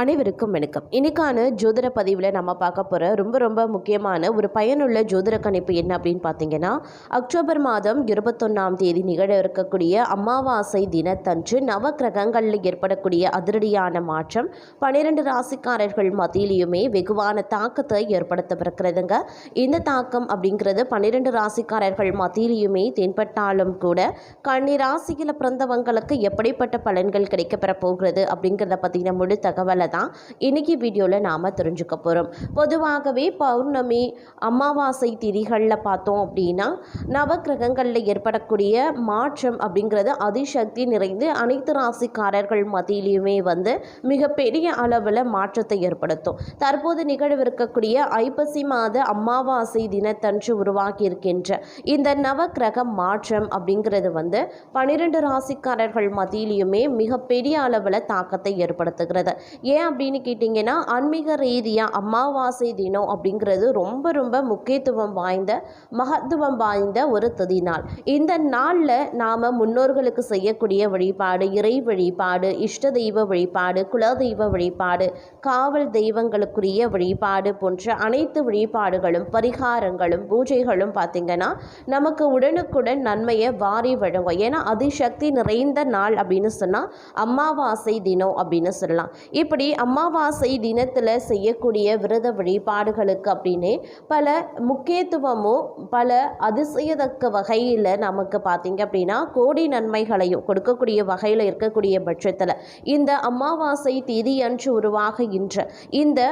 அனைவருக்கும் வணக்கம். இன்னைக்கான ஜோதிட பதிவில் நம்ம பார்க்க போகிற ரொம்ப ரொம்ப முக்கியமான ஒரு பயனுள்ள ஜோதிட கணிப்பு என்ன அப்படின்னு பார்த்தீங்கன்னா அக்டோபர் மாதம் இருபத்தொன்னாம் தேதி நிகழ இருக்கக்கூடிய அமாவாசை தினத்தன்று நவ கிரகங்களில் ஏற்படக்கூடிய அதிரடியான மாற்றம் பன்னிரெண்டு ராசிக்காரர்கள் மத்தியிலையுமே வெகுவான தாக்கத்தை ஏற்படுத்தப்பிருக்கிறதுங்க இந்த தாக்கம் அப்படிங்கிறது பன்னிரெண்டு ராசிக்காரர்கள் மத்தியிலையுமே தென்பட்டாலும் கூட கன்னி ராசியில் பிறந்தவங்களுக்கு எப்படிப்பட்ட பலன்கள் கிடைக்கப்பெற போகிறது அப்படிங்கிறத பற்றின முழு தகவலை தான் இன்றைக்கி வீடியோவில் நாம் தெரிஞ்சுக்க போகிறோம் பொதுவாகவே பௌர்ணமி அமாவாசை திதிகளில் பார்த்தோம் அப்படின்னா நவக்கிரகங்களில் ஏற்படக்கூடிய மாற்றம் அப்படிங்கிறது அதிசக்தி நிறைந்து அனைத்து ராசிக்காரர்கள் மத்தியிலையுமே வந்து மிகப்பெரிய அளவில் மாற்றத்தை ஏற்படுத்தும். தற்போது நிகழவிருக்கக்கூடிய ஐப்பசி மாத அமாவாசை தினத்தன்று உருவாகியிருக்கின்ற இந்த நவக்கிரக மாற்றம் அப்படிங்கிறது வந்து பனிரெண்டு ராசிக்காரர்கள் மத்தியிலையுமே மிகப்பெரிய அளவில் தாக்கத்தை ஏற்படுத்துகிறது. ஏன் அப்படின்னு கேட்டிங்கன்னா ஆன்மீக ரீதியாக அமாவாசை தினம் அப்படிங்கிறது ரொம்ப ரொம்ப முக்கியத்துவம் வாய்ந்த மகத்துவம் வாய்ந்த ஒரு திதி நாள் இந்த நாளில் நாம் முன்னோர்களுக்கு செய்யக்கூடிய வழிபாடு இறை வழிபாடு இஷ்ட தெய்வ வழிபாடு குலதெய்வ வழிபாடு காவல் தெய்வங்களுக்குரிய வழிபாடு போன்ற அனைத்து வழிபாடுகளும் பரிகாரங்களும் பூஜைகளும் பார்த்திங்கன்னா நமக்கு உடனுக்குடன் நன்மையை வாரி வழங்கும். ஏன்னா அதிசக்தி நிறைந்த நாள் அப்படின்னு சொன்னால் அமாவாசை தினம் அப்படின்னு சொல்லலாம். இப்படி அமாவாசை தினத்தில் செய்யக்கூடிய விரத வழிபாடுகளுக்கு அப்படின்னே பல முக்கியத்துவமும் பல அதிசயத்தக்க வகையில் நமக்கு பார்த்திங்க அப்படின்னா கோடி நன்மைகளையும் கொடுக்கக்கூடிய வகையில் இருக்கக்கூடிய பட்சத்தில் இந்த அமாவாசை திதி அன்று உருவாகுகின்ற இந்த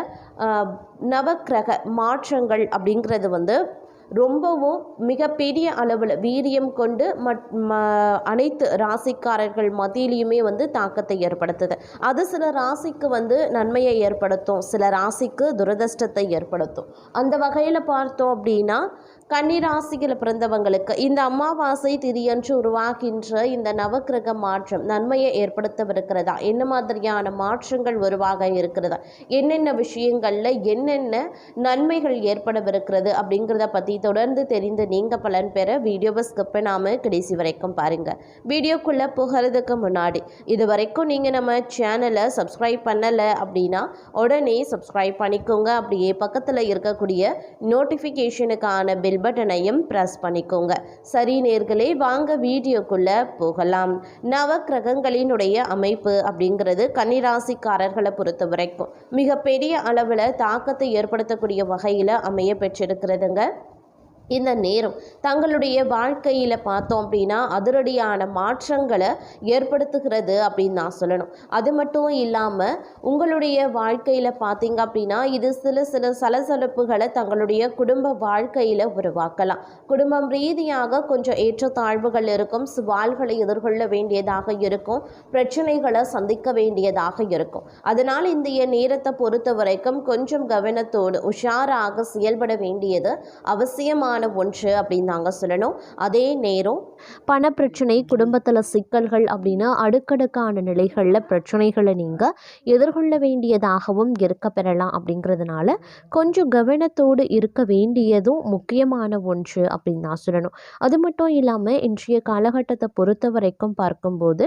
நவக்கிரக மாற்றங்கள் அப்படிங்கிறது வந்து ரொம்பவும் மிகப்பெரிய அளவில் வீரியம் கொண்டு மட் ம- அனைத்து ராசிக்காரர்கள் மத்தியிலையுமே வந்து தாக்கத்தை ஏற்படுத்துது. அது சில ராசிக்கு வந்து நன்மையை ஏற்படுத்தும் சில ராசிக்கு துரதிருஷ்டத்தை ஏற்படுத்தும். அந்த வகையில் பார்த்தோம் அப்படின்னா கன்னி பிறந்தவங்களுக்கு இந்த அமாவாசை திதியன்று உருவாகின்ற இந்த நவக்கிரக மாற்றம் நன்மையை ஏற்படுத்தவிருக்கிறதா? என்ன மாதிரியான மாற்றங்கள் உருவாக இருக்கிறதா? என்னென்ன விஷயங்களில் என்னென்ன நன்மைகள் ஏற்படவிருக்கிறது அப்படிங்கிறத பற்றி தொடர்ந்து தெரிந்து நீங்கள் பலன் பெற வீடியோவை ஸ்கிப் பண்ணாமல் கடைசி வரைக்கும் பாருங்கள் வீடியோக்குள்ளே புகிறதுக்கு முன்னாடி இது வரைக்கும் நீங்கள் நம்ம சேனலை சப்ஸ்கிரைப் பண்ணலை அப்படின்னா உடனே சப்ஸ்கிரைப் பண்ணிக்கோங்க. அப்படியே பக்கத்தில் இருக்கக்கூடிய நோட்டிஃபிகேஷனுக்கான பில் பட்டனையும் ப்ரெஸ் பண்ணிக்கோங்க. சரி நேர்களே வாங்க வீடியோக்குள்ளே போகலாம். நவக்கிரகங்களினுடைய அமைப்பு அப்படிங்கிறது கன்னிராசிக்காரர்களை பொறுத்த வரைக்கும் மிகப்பெரிய அளவில் தாக்கத்தை ஏற்படுத்தக்கூடிய வகையில் அமைய பெற்றிருக்கிறதுங்க. இந்த நேரம் தங்களுடைய வாழ்க்கையில் பார்த்தோம் அப்படின்னா அதிரடியான மாற்றங்களை ஏற்படுத்துகிறது அப்படின்னு நான் சொல்லணும். அது மட்டும் இல்லாமல் உங்களுடைய வாழ்க்கையில் பார்த்தீங்க அப்படின்னா இது சில சில சலசலப்புகளை தங்களுடைய குடும்ப வாழ்க்கையில் உருவாக்கலாம். குடும்பம் ரீதியாக கொஞ்சம் ஏற்றத்தாழ்வுகள் இருக்கும் சவால்களை எதிர்கொள்ள வேண்டியதாக இருக்கும் பிரச்சனைகளை சந்திக்க வேண்டியதாக இருக்கும். அதனால் இந்த நேரத்தை பொறுத்த வரைக்கும் கொஞ்சம் கவனத்தோடு உஷாராக செயல்பட வேண்டியது அவசியமான ஒன்று அப்படின்னு நாங்கள் சொல்லணும். அதே நேரம் பணப்பிரச்சனை குடும்பத்தில் சிக்கல்கள் அப்படின்னா அடுக்கடுக்கான நிலைகளில் பிரச்சனைகளை நீங்கள் எதிர்கொள்ள வேண்டியதாகவும் இருக்க பெறலாம் அப்படிங்கிறதுனால கொஞ்சம் கவனத்தோடு இருக்க வேண்டியதும் முக்கியமான ஒன்று அப்படின்னு நான் சொல்லணும். அது மட்டும் இல்லாமல் இன்றைய காலகட்டத்தை பொறுத்த வரைக்கும் பார்க்கும்போது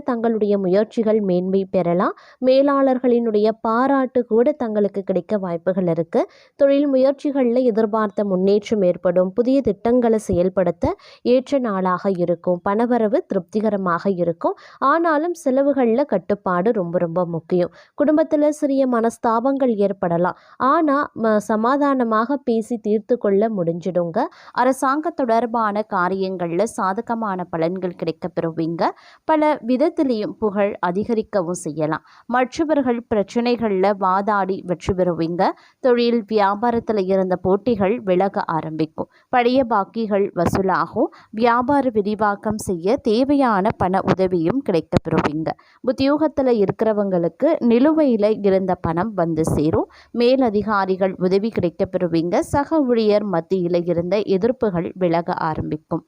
தங்களுடைய முயற்சிகள் மேன்மை பெறலாம். மேலாளர்களினுடைய பாராட்டு கூட தங்களுக்கு கிடைக்க வாய்ப்புகள் இருக்குது தொழில் முயற்சிகளில் எதிர்பார்த்த முன்னேற்றம் ஏற்படும். புதிய திட்டங்களை செயல்படுத்த ஏற்ற நாளாக இருக்கும். பணவரவு திருப்திகரமாக இருக்கும். ஆனாலும் செலவுகளில் கட்டுப்பாடு ரொம்ப ரொம்ப முக்கியம். குடும்பத்தில் சிறிய மனஸ்தாபங்கள் ஏற்படலாம். ஆனால் சமாதானமாக பேசி தீர்த்து கொள்ள முடிஞ்சிடுங்க. அரசாங்க தொடர்பான காரியங்களில் சாதகமான பலன்கள் கிடைக்க பெறுவீங்க. பல வித விதத்திலையும் புகழ் அதிகரிக்கவும் செய்யலாம். மற்றவர்கள் பிரச்சனைகளில் வாதாடி வெற்றி பெறுவீங்க. தொழில் வியாபாரத்தில் இருந்த போட்டிகள் விலக ஆரம்பிக்கும். பழைய பாக்கிகள் வசூலாகும். வியாபார விரிவாக்கம் செய்ய தேவையான பண உதவியும் கிடைக்க பெறுவீங்க. உத்தியோகத்தில் இருக்கிறவங்களுக்கு நிலுவையில் இருந்த பணம் வந்து சேரும். மேலதிகாரிகள் உதவி கிடைக்க பெறுவீங்க. சக ஊழியர் மத்தியில் இருந்த எதிர்ப்புகள் விலக ஆரம்பிக்கும்.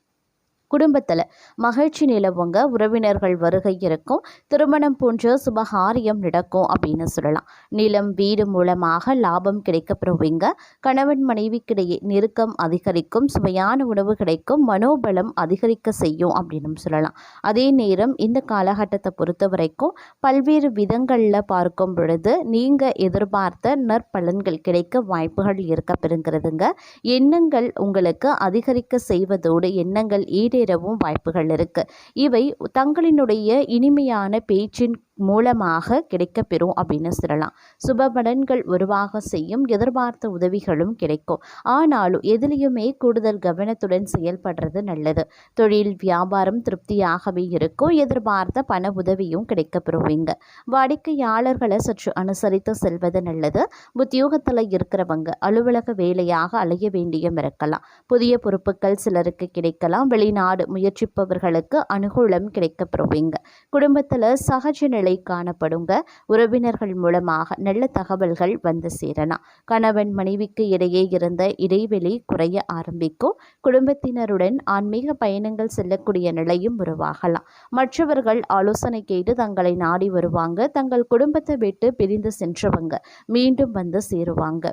குடும்பத்தில் மகிழ்ச்சி நிலவுங்க உறவினர்கள் வருகை இருக்கும் திருமணம் போன்ற சுபகாரியம் நடக்கும் அப்படின்னு சொல்லலாம். நிலம் வீடு மூலமாக லாபம் கிடைக்கப்படுவீங்க. கணவன் மனைவிக்கிடையே நெருக்கம் அதிகரிக்கும் சுவையான உணவு கிடைக்கும் மனோபலம் அதிகரிக்க செய்யும் அப்படின்னு சொல்லலாம். அதே நேரம் இந்த காலகட்டத்தை பொறுத்த வரைக்கும் பல்வேறு விதங்களில் பார்க்கும் பொழுது நீங்கள் எதிர்பார்த்த நற்பலன்கள் கிடைக்க வாய்ப்புகள் இருக்க பெறுங்கிறதுங்க. எண்ணங்கள் உங்களுக்கு அதிகரிக்க செய்வதோடு எண்ணங்கள் வெளியேறவும் வாய்ப்புகள் இருக்கு. இவை தங்களினுடைய இனிமையான பேச்சின் மூலமாக கிடைக்கப்பெறும் அப்படின்னு சொல்லலாம். சுப பலன்கள் உருவாக செய்யும் எதிர்பார்த்த உதவிகளும் கிடைக்கும். ஆனாலும் எதிலையுமே கூடுதல் கவனத்துடன் செயல்படுறது நல்லது. தொழில் வியாபாரம் திருப்தியாகவே இருக்கும். எதிர்பார்த்த பண உதவியும் கிடைக்கப்பெறுவீங்க. வாடிக்கையாளர்களை சற்று அனுசரித்து செல்வது நல்லது. உத்தியோகத்தில் இருக்கிறவங்க அலுவலக வேலையாக அலைய வேண்டியும் இருக்கலாம். புதிய பொறுப்புகள் சிலருக்கு கிடைக்கலாம். வெளிநாடு முயற்சிப்பவர்களுக்கு அனுகூலம் கிடைக்கப்பெறுவீங்க. குடும்பத்தில் சகஜ நிலை காணப்படுங்க. உறவினர்கள் மூலமாக நல்ல தகவல்கள் வந்து சேரலாம். கணவன் மனைவிக்கு இடையே இருந்த இடைவெளி குறைய ஆரம்பிக்கும். குடும்பத்தினருடன் ஆன்மீக பயணங்கள் செல்லக்கூடிய நிலையும் உருவாகலாம். மற்றவர்கள் ஆலோசனை கேட்டு தங்களை நாடி வருவாங்க. தங்கள் குடும்பத்தை விட்டு பிரிந்து சென்றவங்க மீண்டும் வந்து சேருவாங்க.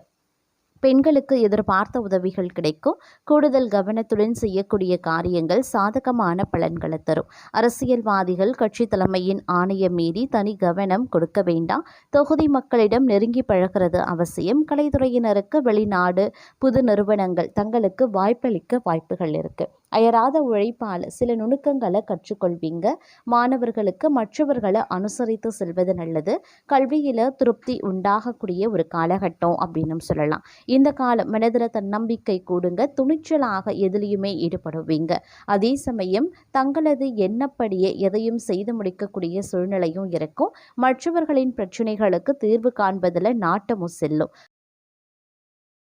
பெண்களுக்கு எதிர்பார்த்த உதவிகள் கிடைக்கும். கூடுதல் கவனத்துடன் செய்யக்கூடிய காரியங்கள் சாதகமான பலன்களை தரும். அரசியல்வாதிகள் கட்சி தலைமையின் ஆணையம் மீறி தனி கவனம் கொடுக்க வேண்டாம். தொகுதி மக்களிடம் நெருங்கி பழகிறது அவசியம். கலைத்துறையினருக்கு வெளிநாடு புது நிறுவனங்கள் தங்களுக்கு வாய்ப்பளிக்க வாய்ப்புகள் இருக்குது அயராத உழைப்பால் சில நுணுக்கங்களை கற்றுக்கொள்வீங்க. மாணவர்களுக்கு மற்றவர்களை அனுசரித்து செல்வது நல்லது. கல்வியில் திருப்தி உண்டாகக்கூடிய ஒரு காலகட்டம் அப்படின்னு சொல்லலாம். இந்த காலம் மனதில் தன்னம்பிக்கை கூடுங்க. துணிச்சலாக எதிலையுமே ஈடுபடுவீங்க. அதே சமயம் தங்களது எண்ணப்படியே எதையும் செய்து முடிக்கக்கூடிய சூழ்நிலையும் இருக்கும். மற்றவர்களின் பிரச்சனைகளுக்கு தீர்வு காண்பதில் நாட்டமும் செல்லும்.